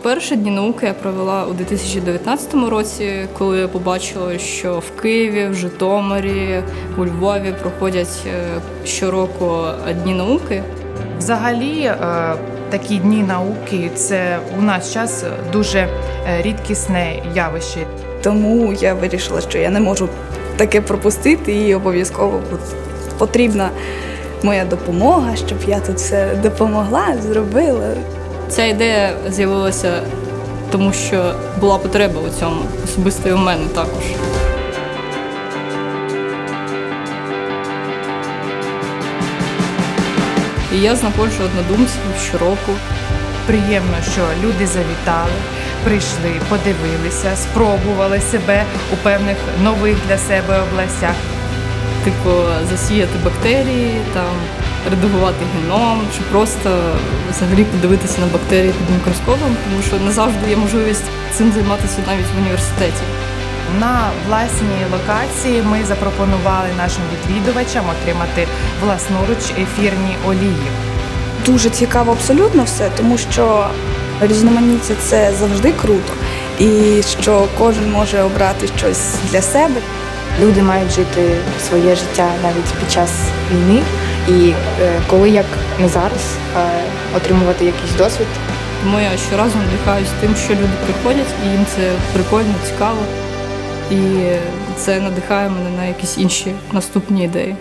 Вперше дні науки я провела у 2019 році, коли я побачила, що в Києві, в Житомирі, у Львові проходять е, щороку дні науки. Взагалі, е, такі дні науки це у наш час дуже е, рідкісне явище. Тому я вирішила, що я не можу таке пропустити, і обов'язково потрібна моя допомога, щоб я тут все допомогла, зробила. Ця ідея з'явилася тому, що була потреба у цьому, особисто і у мене також. І я знаходжу однодумців щороку. Приємно, що люди завітали, прийшли, подивилися, спробували себе у певних нових для себе областях. типу, засіяти бактерії, там, редагувати геном, чи просто взагалі подивитися на бактерії під мікроскопом, тому що не завжди є можливість цим займатися навіть в університеті. На власній локації ми запропонували нашим відвідувачам отримати власноруч ефірні олії. Дуже цікаво абсолютно все, тому що різноманіття це завжди круто. І що кожен може обрати щось для себе. Люди мають жити своє життя навіть під час війни, і е, коли як не зараз отримувати якийсь досвід, Тому я щоразу надихаюсь тим, що люди приходять, і їм це прикольно, цікаво. І це надихає мене на якісь інші наступні ідеї.